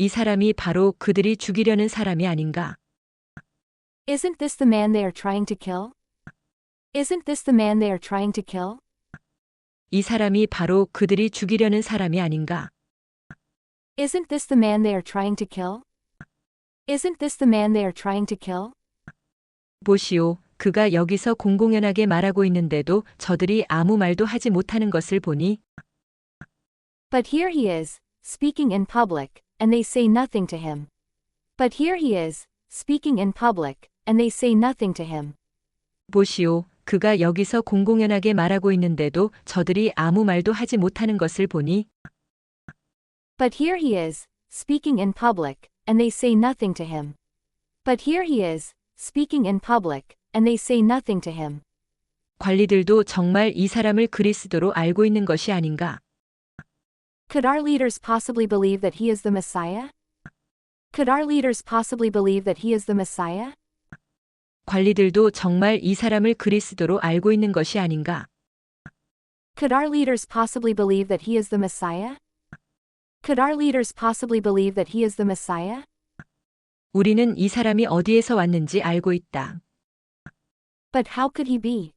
이 사람이 바로 그들이 죽이려는 사람이 아닌가? Isn't this the man they are trying to kill? Isn't this the man they are trying to kill? 이 사람이 바로 그들이 죽이려는 사람이 아닌가? Isn't this the man they are trying to kill? Isn't this the man they are trying to kill? 보시오, 그가 여기서 공공연하게 말하고 있는데도 저들이 아무 말도 하지 못하는 것을 보니 But here he is, speaking in public, and they say nothing to him. But here he is, speaking in public, and they say nothing to him. 보시오, 그가 여기서 공공연하게 말하고 있는데도 저들이 아무 말도 하지 못하는 것을 보니 But here he is, speaking in public, and they say nothing to him. But here he is, speaking in public, and they say nothing to him. 관리들도 정말 이 사람을 그리스도로 알고 있는 것이 아닌가? Could our leaders possibly believe that he is the Messiah? Could our leaders possibly believe that he is the Messiah? 관리들도 정말 이 사람을 그리스도로 알고 있는 것이 아닌가? Could our leaders possibly believe that he is the Messiah? Could our leaders possibly believe that he is the Messiah? 우리는 이 사람이 어디에서 왔는지 알고 있다. But how could he be?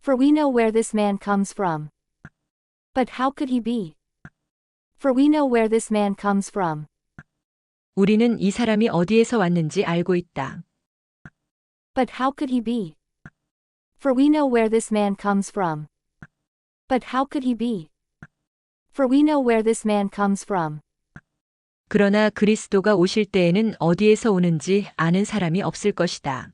For we know where this man comes from. But how could he be? For we know where this man comes from. 우리는 이 사람이 어디에서 왔는지 알고 있다. But how could he be? For we know where this man comes from. But how could he be? For we know where this man comes from. 그러나 그리스도가 오실 때에는 어디에서 오는지 아는 사람이 없을 것이다.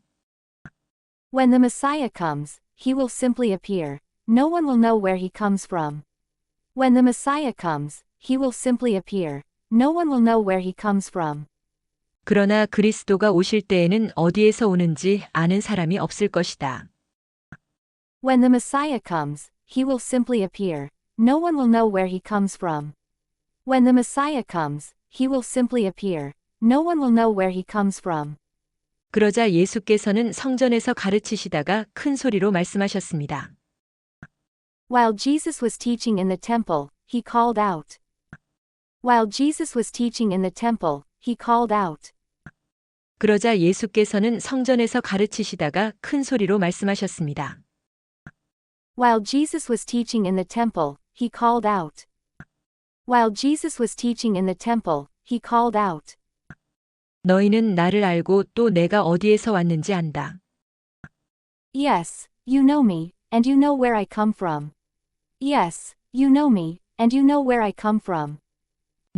When the Messiah comes, he will simply appear. No one will know where he comes from. When the Messiah comes, he will simply appear. No one will know where he comes from. 그러나 그리스도가 오실 때에는 어디에서 오는지 아는 사람이 없을 것이다. When the Messiah comes, he will simply appear. No one will know where he comes from. When the Messiah comes, he will simply appear. No one will know where he comes from. 그러자 예수께서는 성전에서 가르치시다가 큰 소리로 말씀하셨습니다. While Jesus was teaching in the temple, he called out. While Jesus was teaching in the temple, he called out. 그러자 예수께서는 성전에서 가르치시다가 큰 소리로 말씀하셨습니다. While Jesus was teaching in the temple, he called out. While Jesus was teaching in the temple, he called out. 너희는 나를 알고 또 내가 어디에서 왔는지 안다. Yes, you know me, and you know where I come from. Yes, you know me, and you know where I come from.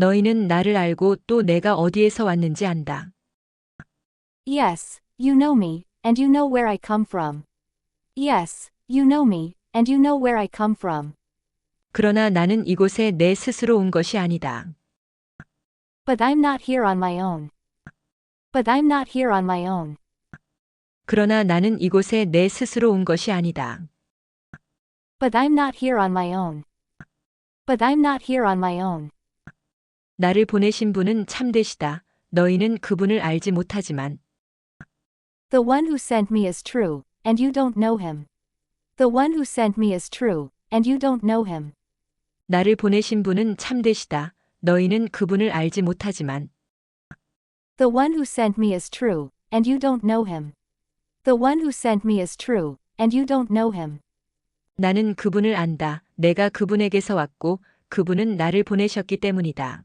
너희는 나를 알고 또 내가 어디에서 왔는지 안다. Yes, you know me, and you know where I come from. Yes, you know me, and you know where I come from. 그러나 나는 이곳에 내 스스로 온 것이 아니다. But I'm not here on my own. But I'm not here on my own. 그러나 나는 이곳에 내 스스로 온 것이 아니다. But I'm not here on my own. But I'm not here on my own. 나를 보내신 분은 참되시다. 너희는 그분을 알지 못하지만 The one who sent me is true, and you don't know him. The one who sent me is true, and you don't know him. 나를 보내신 분은 참되시다. 너희는 그분을 알지 못하지만 The one who sent me is true, and you don't know him. The one who sent me is true, and you don't know him. 나는 그분을 안다. 내가 그분에게서 왔고 그분은 나를 보내셨기 때문이다.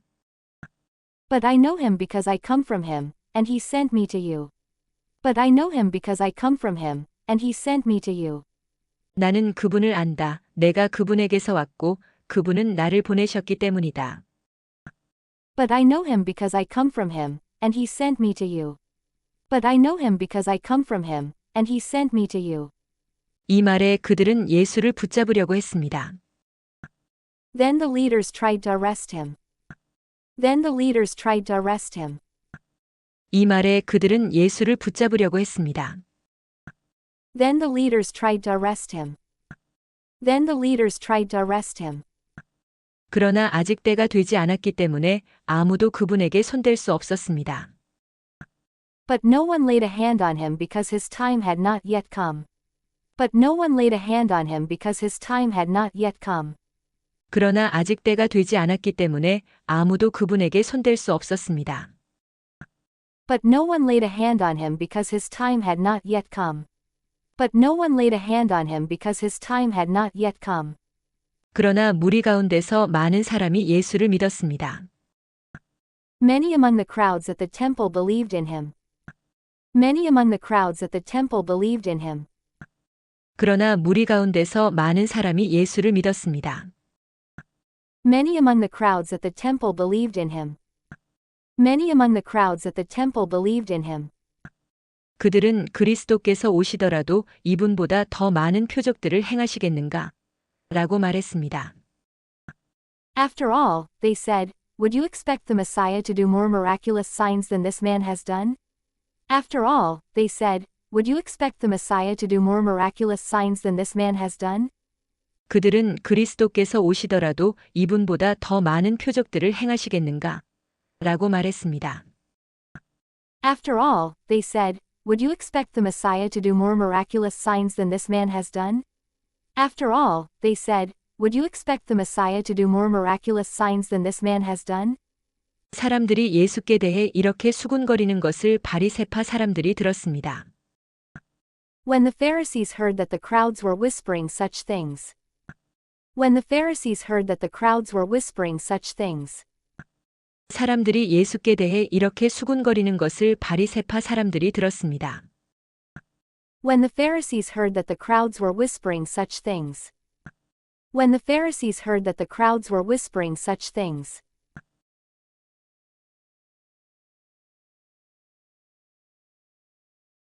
But I know him because I come from him, and he sent me to you. But I know him because I come from him, and he sent me to you. 나는 그분을 안다. 내가 그분에게서 왔고 그분은 나를 보내셨기 때문이다. But I know him because I come from him, and he sent me to you. But I know him because I come from him, and he sent me to you. 이 말에 그들은 예수를 붙잡으려고 했습니다. Then the leaders tried to arrest him. Then the leaders tried to arrest him. 이 말에 그들은 예수를 붙잡으려고 했습니다. Then the leaders tried to arrest him. Then the leaders tried to arrest him. 그러나 아직 때가 되지 않았기 때문에 아무도 그분에게 손댈 수 없었습니다. But no one laid a hand on him because his time had not yet come. But no one laid a hand on him because his time had not yet come. 그러나 아직 때가 되지 않았기 때문에 아무도 그분에게 손댈 수 없었습니다. But no one laid a hand on him because his time had not yet come. But no one laid a hand on him because his time had not yet come. 그러나 무리 가운데서 많은 사람이 예수를 믿었습니다. Many among the crowds at the temple believed in him. Many among the crowds at the temple believed in him. 그러나 무리 가운데서 많은 사람이 예수를 믿었습니다. Many among the crowds at the temple believed in him. Many among the crowds at the temple believed in him. 그들은 그리스도께서 오시더라도 이분보다 더 많은 표적들을 행하시겠는가? 라고 말했습니다. After all, they said, would you expect the Messiah to do more miraculous signs than this man has done? After all, they said, would you expect the Messiah to do more miraculous signs than this man has done? 그들은 그리스도께서 오시더라도 이분보다 더 많은 표적들을 행하시겠는가? 라고 말했습니다. After all, they said, would you expect the Messiah to do more miraculous signs than this man has done? After all, they said, would you expect the Messiah to do more miraculous signs than this man has done? 사람들이 예수께 대해 이렇게 수군거리는 것을 바리세파 사람들이 들었습니다. When the Pharisees heard that the crowds were whispering such things. When the Pharisees heard that the crowds were whispering such things. 사람들이 예수께 대해 이렇게 수군거리는 것을 바리세파 사람들이 들었습니다. When the Pharisees heard that the crowds were whispering such things. When the Pharisees heard that the crowds were whispering such things.